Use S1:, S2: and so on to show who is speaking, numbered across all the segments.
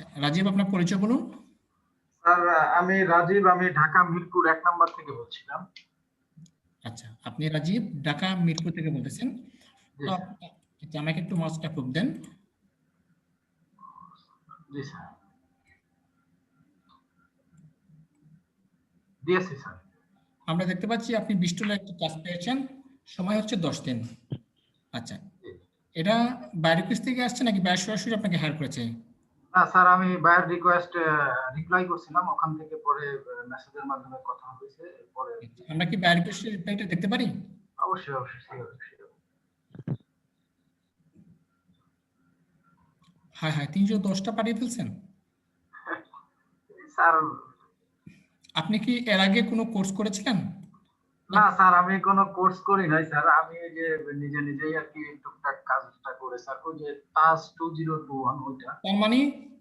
S1: আচ্ছা রাজীব আপনার পরিচয় বলুন।
S2: স্যার আমি রাজীব আমি ঢাকা মিরপুর এক নাম্বার থেকে বলছিলাম।
S1: আচ্ছা আপনি রাজীব ঢাকা মিরপুর থেকে বলতেছেন। আচ্ছা, আমাকে একটু মাউসটা খুব দেন।
S2: জি স্যার। দিয়েছি স্যার।
S1: আমরা দেখতে পাচ্ছি আপনি ডলার একটি কাজ পেয়েছেন। সময় হচ্ছে দশ দিন। আচ্ছা এটা বাইরে অফিস থেকে আসছে নাকি বাইরে সরাসরি আপনাকে হায়ার করেছে?
S2: না স্যার আমি বায়ার রিকোয়েস্ট রিপ্লাই করছিলাম। ওখান থেকে পরে মেসেজের মাধ্যমে কথা হয়েছে। পরে
S1: আমরা কি বাইরে অফিসের রিপ্লাইটা দেখতে পারি?
S2: অবশ্যই অবশ্যই।
S1: হ্যাঁ হ্যাঁ তিনশো দশটা পাঠিয়ে ফেলছেন?
S2: স্যার
S1: আপনি কি এর আগে কোনো কোর্স করেছিলেন?
S2: না স্যার আমি কোনো কোর্স করি নাই স্যার। আমি যে নিজে নিজেই আর কি টুকটাক কাজটা করে ওই যে টাস টু জিরো টু ওয়ান ওইটা।
S1: তার মানে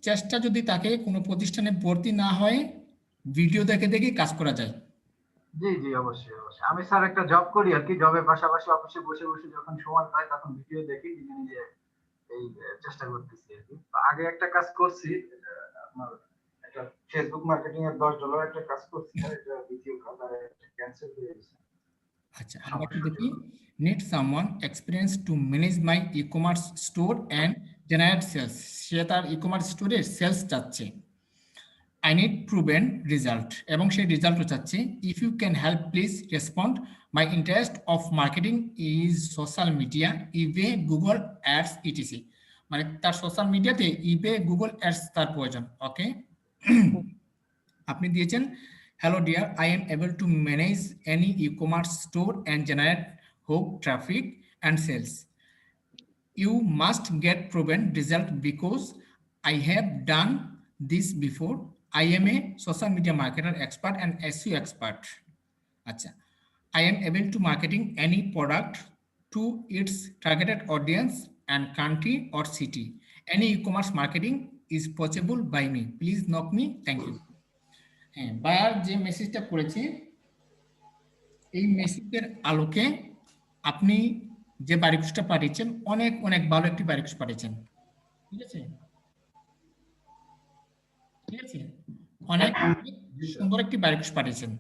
S1: চেষ্টা যদি তাকে কোনো প্রতিষ্ঠানে ভর্তি না হয় ভিডিও দেখে দেখে কাজ করা যায়।
S2: জি জি অবশ্যই অবশ্যই। আমি স্যার একটা জব করি আর কি জবের পাশাপাশি অফিসে বসে বসে যখন সময় পাই তখন ভিডিও দেখি নিজে নিজে এই চেষ্টা করতেছি আর কি। আগে একটা কাজ করছি আপনার একটা ফেসবুক মার্কেটিং এর দশ ডলার একটা কাজ করছি আর এটা দ্বিতীয় কাজ আর ক্যান্সেল হয়ে গেছে।
S1: আচ্ছা আমরা একটু দেখি need someone experience to manage my e commerce store and generate sales সে তার ই কমার্স স্টোরে সেলস চাচ্ছে। আই নিড প্রুভেন রেজাল্ট এবং সেই রেজাল্টও চাচ্ছে। If you can help please respond my interest of marketing is social media eBay Google ads ETC মানে তার social মিডিয়াতে ইবে গুগল অ্যাডস তার প্রয়োজন ওকে আপনি দিয়েছেন Hello dear, I am able to manage any e-commerce store and generate hook traffic and sales. You must get proven result because I have done this before. I am a social media marketer expert and SEO expert. Acha. I am able to marketing any product to its targeted audience and country or city. Any e-commerce marketing is possible by me. Please knock me. Thank you. হ্যাঁ buyer যে মেসেজটা করেছে, এই মেসেজের আলোকে আপনি যে বারিকুশটা পাঠিয়েছেন, অনেক অনেক ভালো একটি বারিকুশ পাঠিয়েছেন। ঠিক আছে? ঠিক আছে? অনেক সুন্দর একটি বারিকুশ পাঠিয়েছেন।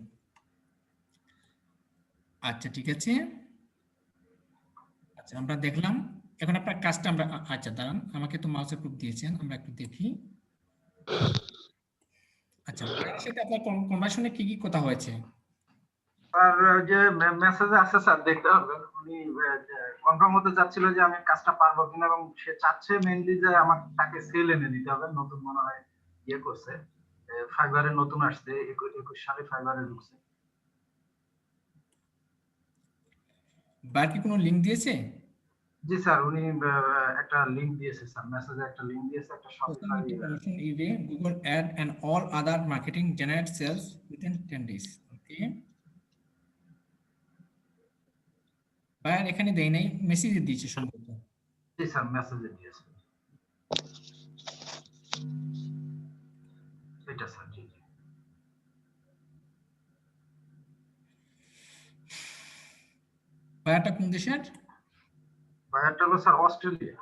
S1: আচ্ছা ঠিক আছে? আচ্ছা আমরা দেখলাম। এখন আপনার কাজটা আমরা আচ্ছা দাঁড়ান। আমাকে তো মাউসের প্রুফ দিয়েছেন, আমরা একটু দেখি। আচ্ছা ভাইয়ের সাথে আপনার কনভার্সনে কি কি কথা হয়েছে?
S2: স্যার যে মেসেজে আছে স্যার দেখতে হবে উনি কনফার্ম হতে চাচ্ছিল যে আমি কাজটা পারব কিনা এবং সে চাচ্ছে মেইনলি যে আমাকে তাকে সেল এনে দিতে হবে। নতুন মনে হয় ইয়ে করছে ফাইবারে নতুন আসছে একুশ সালে ফাইবারে ঢুকছে।
S1: বার কোনো লিংক দিয়েছে?
S2: জি স্যার উনি একটা লিংক দিয়েছে স্যার মেসেজে একটা লিংক দিয়েছে একটা
S1: promotion eBay, Google Ad, and all other marketing generate 10 days. Okay. Buyer এখানে দেয় নাই মেসেজে দিয়েছে সম্ভবত
S2: জি স্যার মেসেজে দিয়েছে এটা স্যার জি জি
S1: বায়ারটা কোন দেশের
S2: বায়ারটা হলো স্যার অস্ট্রেলিয়া।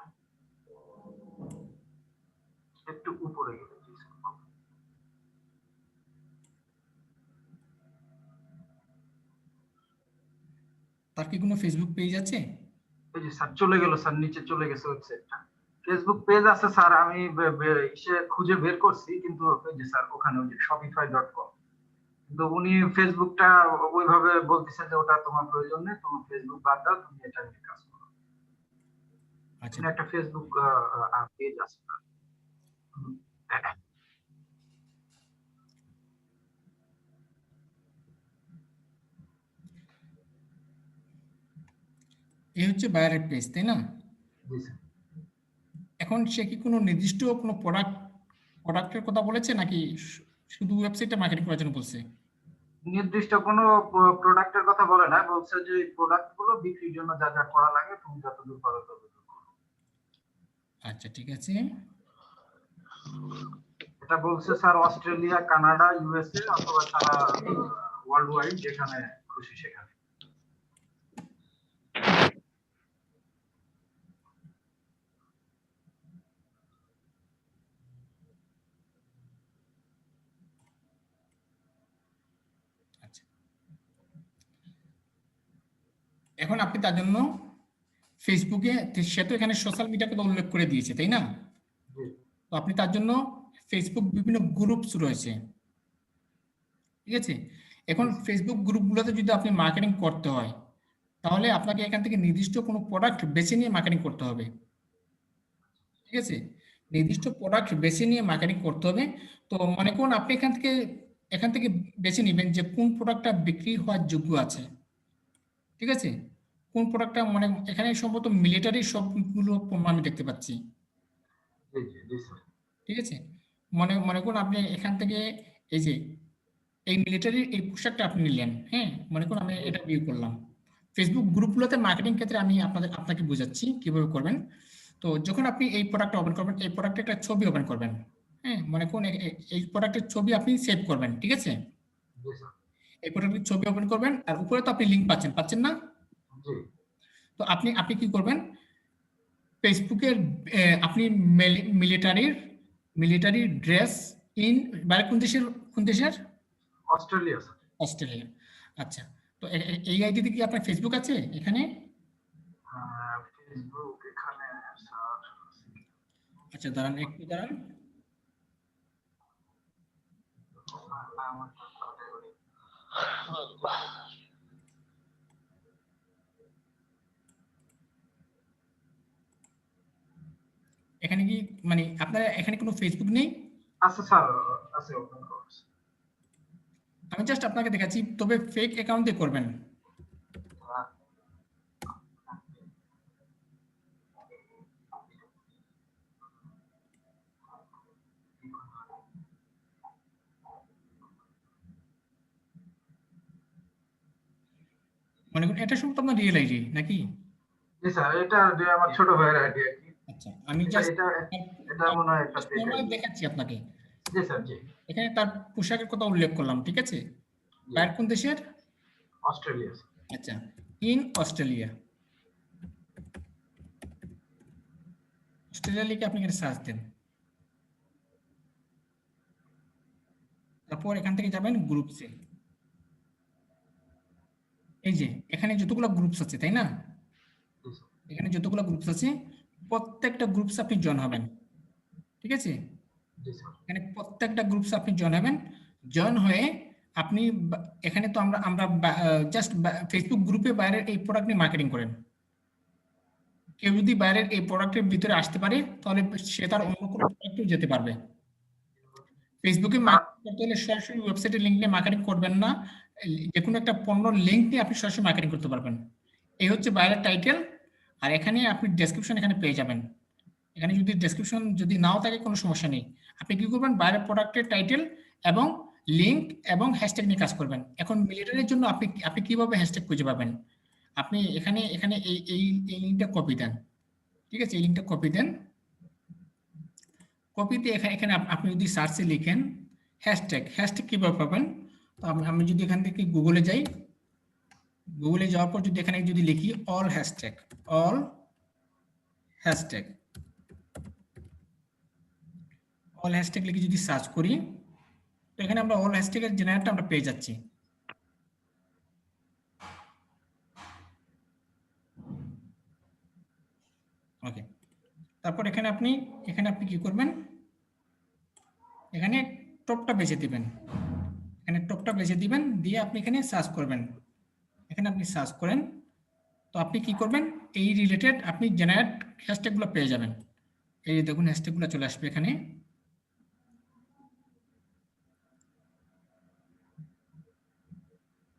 S2: একটু উপরে
S1: তার কি কোনো ফেসবুক পেজ আছে?
S2: এই যে স্যার চলে গেল স্যার নিচে চলে গেছে ওয়েবসাইটটা ফেসবুক পেজ আছে স্যার আমি বে- খুঁজে বের করছি কিন্তু যে স্যার ওখানে ওই যে শপিফাই ডট কম কিন্তু উনি ফেসবুকটা ওইভাবে বলতেছে যে ওটা তোমার প্রয়োজন নেই তুমি ফেসবুক বাদ দাও তুমি এটা নিয়ে কাজ করো।
S1: আচ্ছা।
S2: একটা ফেসবুক পেজ আছে।
S1: এই হচ্ছে বায়ারের পেজ তাই না? এখন সে কি কোনো নির্দিষ্ট কোনো প্রোডাক্ট প্রোডাক্টের কথা বলেছে নাকি শুধু ওয়েবসাইটে মার্কেটিং করার জন্য বলছে?
S2: নির্দিষ্ট কোনো প্রোডাক্টের কথা বলে না বলছে যে প্রোডাক্টগুলো বিক্রির জন্য যা যা করা লাগে তুমি যতদূর পারো করো
S1: আচ্ছা ঠিক আছে।
S2: এটা বলছে স্যার অস্ট্রেলিয়া কানাডা ইউএসএ অথবা সারা ওয়ার্ল্ড ওয়াইড যেখানে খুশি সেখানে। আচ্ছা।
S1: এখন আপনি তার জন্য ফেসবুকে সে তো এখানে সোশ্যাল মিডিয়াকে তো উল্লেখ করে দিয়েছে তাই না? তো আপনি তার জন্য ফেসবুক বিভিন্ন গ্রুপস রয়েছে। ঠিক আছে? এখন ফেসবুক গ্রুপগুলোতে যদি আপনি মার্কেটিং করতে হয় তাহলে আপনাকে এখান থেকে নির্দিষ্ট কোনো প্রোডাক্ট বেছে নিয়ে মার্কেটিং করতে হবে। ঠিক আছে? নির্দিষ্ট প্রোডাক্ট বেছে নিয়ে মার্কেটিং করতে হবে। তো মনে করুন আপনি এখান থেকে এখান থেকে বেছে নেবেন যে কোন প্রোডাক্টটা বিক্রি হওয়ার যোগ্য আছে। ঠিক আছে? কোন প্রোডাক্টটা মানে এখানে সম্ভবত মিলিটারি সবগুলো আমি দেখতে পাচ্ছি। ঠিক আছে? মনে মনে করুন আপনি এখান থেকে এই যে এই মিলিটারি এই পোশাকটা আপনি নিলেন হ্যাঁ? মনে করুন আমি এটা ভিউ করলাম। ফেসবুক গ্রুপগুলোতে মার্কেটিং ক্ষেত্রে আমি আপনাদের আপনাকে বোঝাচ্ছি কীভাবে করবেন। তো যখন আপনি এই প্রোডাক্টটা ওপেন করবেন এই প্রোডাক্টের একটা ছবি ওপেন করবেন হ্যাঁ? মনে করুন এই প্রোডাক্টের ছবি আপনি সেভ করবেন ঠিক আছে? এই প্রোডাক্টের ছবি ওপেন করবেন আর উপরে তো আপনি লিঙ্ক পাচ্ছেন পাচ্ছেন না? তো আপনি আপনি কি করবেন? ফেসবুকের আপনি মিলিটারির মিলিটারি ড্রেস ইন বাইরে কোন দেশের কোন দেশের?
S2: Australia
S1: Australia. আচ্ছা তো এই আইডিতে কি আপনার ফেসবুক আছে এখানে?
S2: ফেসবুক এখানে
S1: আচ্ছা দাঁড়ান একটু দাঁড়ান।
S2: আমার
S1: এখানে কি মানে আপনার এখানে কোনো ফেসবুক নেই?
S2: আচ্ছা স্যার আছে ওপেন করছি
S1: আমি জাস্ট আপনাকে দেখাচ্ছি তবে ফেক অ্যাকাউন্ট দিয়ে করবেন। মনে করুন এটা সম্ভবত আপনার রিয়েল আইডি নাকি?
S2: জি স্যার এটা যে আমার ছোট ভাইয়ের আইডি আর কি।
S1: আচ্ছা আমি। দেখাচ্ছি আপনাকে। এখানে তার পোশাকের কথা উল্লেখ করলাম ঠিক আছে। বাইরে কোন দেশের?
S2: অস্ট্রেলিয়া
S1: আচ্ছা ইন অস্ট্রেলিয়া। অস্ট্রেলিয়া লিখে আপনি এখানে সার্চ দেন। তারপর এখান থেকে যাবেন গ্রুপসে এই যে এখানে যতগুলো গ্রুপস আছে তাই না? এখানে যতগুলো গ্রুপস আছে প্রত্যেকটা গ্রুপস আপনি জয়েন হবেন। ঠিক আছে? এখানে প্রত্যেকটা গ্রুপস আপনি জয়েন হবেন। জয়েন হয়ে আপনি এখানে তো আমরা আমরা জাস্ট ফেসবুক গ্রুপে বাইরের এই প্রোডাক্ট নিয়ে মার্কেটিং করেন। কেউ যদি বাইরের এই প্রোডাক্টের ভিতরে আসতে পারে তাহলে সে তার অন্য কোনো প্রোডাক্টেও যেতে পারবে। ফেসবুকে মার্কেটিং করতে হলে সরাসরি ওয়েবসাইটের লিঙ্ক নিয়ে মার্কেটিং করবেন না। যে কোনো একটা পণ্য লিঙ্ক নিয়ে আপনি সরাসরি মার্কেটিং করতে পারবেন। এই হচ্ছে বাইরের টাইটেল আর এখানে আপনি ডেসক্রিপশন এখানে পেয়ে যাবেন। এখানে যদি ডেসক্রিপশন যদি নাও থাকে, কোনো সমস্যা নেই। আপনি কি করবেন? বাইরের প্রোডাক্টের টাইটেল এবং লিঙ্ক এবং হ্যাশট্যাগ নিয়ে কাজ করবেন। এখন মিলিটারির জন্য আপনি আপনি কীভাবে হ্যাশট্যাগ খুঁজে পাবেন? আপনি এখানে এখানে এই এই এই লিঙ্কটা কপি দেন। ঠিক আছে? এই লিঙ্কটা কপি দেন। কপিতে এখানে এখানে আপনি যদি সার্চে লিখেন হ্যাশট্যাগ হ্যাশট্যাগ কীভাবে পাবেন? তো আমি যদি এখান থেকে গুগলে যাই গুগলে যাওয়ার পর যদি এখানে যদি লিখি all hashtag all hashtag all hashtag লিখে যদি সার্চ করি, তো এখানে আমরা অল হ্যাশট্যাগের জেনারেটটা আমরা পেয়ে যাচ্ছি। ওকে তারপর এখানে আপনি এখানে আপনি কি করবেন? এখানে টপটা বেছে দিবেন। এখানে টপটা বেছে দিবেন, দিয়ে আপনি এখানে সার্চ করবেন। এখানে আপনি সার্চ করেন, তো আপনি কি করবেন? এই রিলেটেড আপনি জেনারেট হ্যাশট্যাগুলো পেয়ে যাবেন। এই দেখুন হ্যাশট্যাগুলো চলে আসবে এখানে।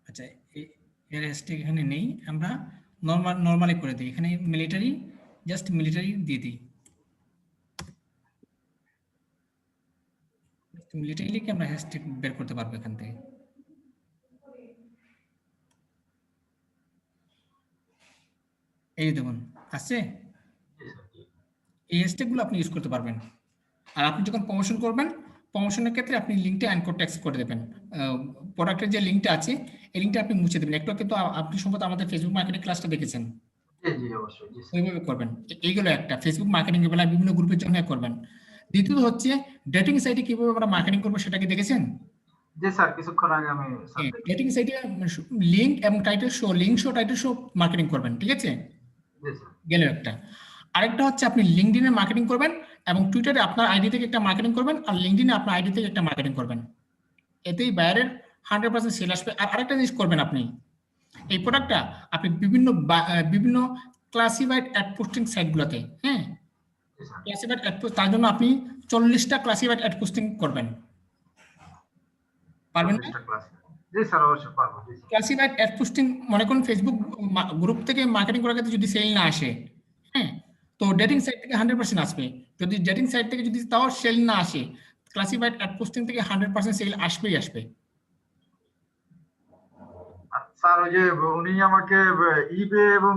S1: আচ্ছা এর হ্যাশট্যাগ এখানে নেই। আমরা নর্মাল নর্মালি করে দিই। এখানে মিলিটারি জাস্ট মিলিটারি দিয়ে দিই। মিলিটারি লিখে আমরা হ্যাশট্যাগ বের করতে পারব এখান থেকে। এই দেখুন আসছে এই হ্যাশট্যাগুলো আপনি ইউজ করতে পারবেন। আর আপনি যখন প্রমোশন করবেন প্রমোশনের ক্ষেত্রে আপনি লিঙ্কটা অ্যানকোড ট্যাক্স করে দেবেন। প্রোডাক্টের যে লিঙ্কটা আছে এই লিঙ্কটা আপনি মুছে দেবেন। একটু কিন্তু আপনি সম্ভবত আমাদের ফেসবুক মার্কেটিং ক্লাসটা দেখেছেন। ওইভাবে করবেন। এইগুলো একটা। ফেসবুক মার্কেটিং বেলায় বিভিন্ন গ্রুপের জন্য করবেন। দ্বিতীয়ত হচ্ছে ডেটিং সাইটে কীভাবে আমরা মার্কেটিং করব সেটা কি দেখেছেন?
S2: জি স্যার কিছুক্ষণ আগে আমি
S1: ডেটিং সাইটে লিঙ্ক এবং title show link show title show marketing করবেন ঠিক আছে? গেল একটা। আরেকটা হচ্ছে আপনি লিঙ্কডিনে মার্কেটিং করবেন এবং টুইটারে আপনার আইডি থেকে একটা মার্কেটিং করবেন আর লিঙ্কডিনে আপনার আইডি থেকে একটা মার্কেটিং করবেন। এতেই বাইরের হান্ড্রেড পার্সেন্ট সেল আসবে। আর আরেকটা জিনিস করবেন আপনি, এই প্রোডাক্টটা আপনি বিভিন্ন বিভিন্ন ক্লাসিফাইড অ্যাড পোস্টিং সাইটগুলোতে হ্যাঁ? ক্লাসিফাইড অ্যাড তার জন্য আপনি চল্লিশটা ক্লাসিফাইড অ্যাড পোস্টিং করবেন। পারবেন না।
S2: জি স্যার অবশ্যই পারব
S1: অ্যাড পোস্টিং মনে করুন ফেসবুক গ্রুপ থেকে মার্কেটিং করার ক্ষেত্রে যদি সেল না আসে হ্যাঁ তো ডেটিং সাইট থেকে হান্ড্রেড পার্সেন্ট আসবে। যদি ডেটিং সাইট থেকে যদি তাও সেল না আসে ক্লাসিফাইড অ্যাড পোস্টিং থেকে হান্ড্রেড পার্সেন্ট সেল আসবেই আসবে।
S2: স্যার ওই যে উনি আমাকে ইবে এবং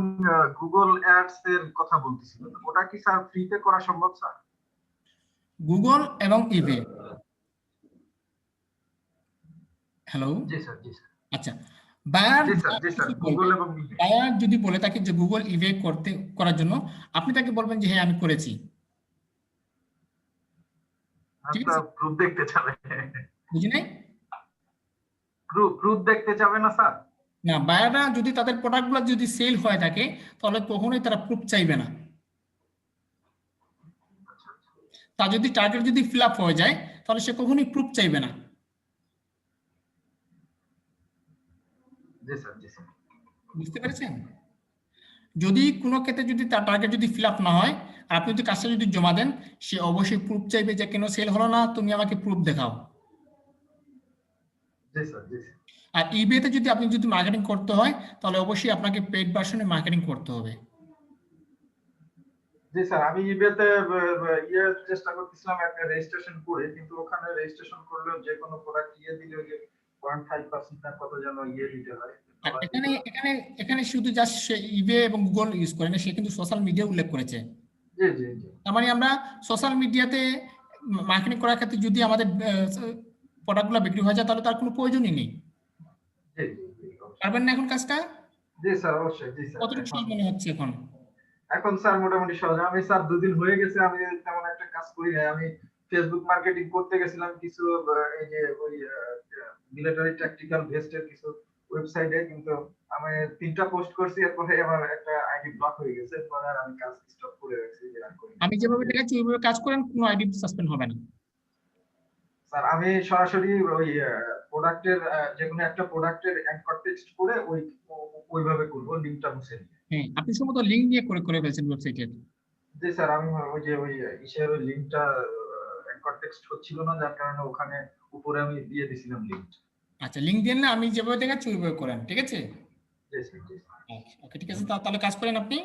S2: গুগল অ্যাডস এর কথা বলতেছিলেন। ওটা কি স্যার ফ্রিতে করা সম্ভব স্যার?
S1: গুগল এবং ইবে হ্যালো
S2: জি স্যার জি স্যার।
S1: আচ্ছা বায়ার
S2: গুগল এবং
S1: যদি বলে তাকে যে গুগল ইবে করতে করার জন্য আপনি তাকে বলবেন যে হ্যাঁ আমি করেছি। ঠিক
S2: প্রুফ দেখতে চাবে।
S1: বুঝি নাই?
S2: প্রুফ প্রুফ দেখতে চাবে না স্যার?
S1: না বায়াররা যদি তাদের প্রোডাক্টগুলো যদি সেল হয়ে থাকে তাহলে কখনোই তারা প্রুফ চাইবে না।
S2: আচ্ছা আচ্ছা।
S1: যদি টার্গেট যদি ফিল আপ হয়ে যায় তাহলে সে কখনোই প্রুফ চাইবে না।
S2: জি স্যার জি স্যার।
S1: বুঝতে পেরেছেন? যদি কোনো ক্ষেত্রে যদি তার টার্গেট যদি ফিল আপ না হয় আর আপনি যদি কাজটা যদি জমা দেন সে অবশ্যই প্রুফ চাইবে যে কেন সেল হলো না তুমি আমাকে প্রুফ দেখাও। আর ইবেতে যদি আপনি যদি মার্কেটিং করতে হয় তাহলে অবশ্যই আপনাকে পেড ভার্সনে মার্কেটিং করতে হবে।
S2: জি স্যার আমি ইবেতে ইয়ে চেষ্টা করতেছিলাম একটা রেজিস্ট্রেশন করে কিন্তু ওখানে রেজিস্ট্রেশন করলেও যে কোনো প্রোডাক্ট ইয়ে দিলে না কত যেন ইয়ে দিতে হয়?
S1: এখানে এখানে এখানে শুধু জাস্ট ইবে এবং গুগল ইউজ করে না সে কিন্তু সোশ্যাল মিডিয়া উল্লেখ করেছে।
S2: জি জি জি।
S1: তার মানে আমরা সোশ্যাল মিডিয়াতে মার্কেটিং করার ক্ষেত্রে যদি আমাদের প্রোডাক্টগুলো বিক্রি হয়ে যায় তাহলে তার কোনো প্রয়োজনই নেই। পারবেন না এখন কাজটা?
S2: জি স্যার অবশ্যই জি স্যার।
S1: কতটুকু সহজ মনে হচ্ছে এখন?
S2: এখন স্যার মোটামুটি সহজ। আমি স্যার দুদিন হয়ে গেছে আমি তেমন একটা কাজ করি নাই। আমি ফেসবুক মার্কেটিং করতে গেছিলাম কিছু এই যে ওই মিলিটারি ট্যাকটিক্যাল ভেস্টের কিছু ওয়েবসাইটে কিন্তু আমি তিনটা পোস্ট করছি এরপরে আমার একটা আইডি ব্লক হয়ে গেছে এরপরে আর আমি কাজ স্টপ করে রাখছি।
S1: আমি যেভাবে দেখাচ্ছি ওইভাবে কাজ করেন কোনো আইডি সাসপেন্ড হবে না।
S2: স্যার আমি সরাসরি ওই প্রোডাক্টের যে কোনো একটা প্রোডাক্টের অ্যাঙ্কর টেক্সট করে ওই ওইভাবে করব লিংকটা মুছে নিয়ে।
S1: হ্যাঁ আপনি সম্ভবত লিঙ্ক নিয়ে করে করে ফেলছেন ওয়েবসাইটের
S2: জি স্যার আমি ওই যে ওই ইসের লিংকটা অ্যাঙ্কর টেক্সট হচ্ছিল না যার কারণে ওখানে উপরে আমি দিয়ে দিছিলাম লিংক
S1: আচ্ছা লিংক দেন না আমি যেভাবে দেখাচ্ছি ওইভাবে করেন ঠিক আছে? ওকে ঠিক আছে তাহলে কাজ করেন আপনি।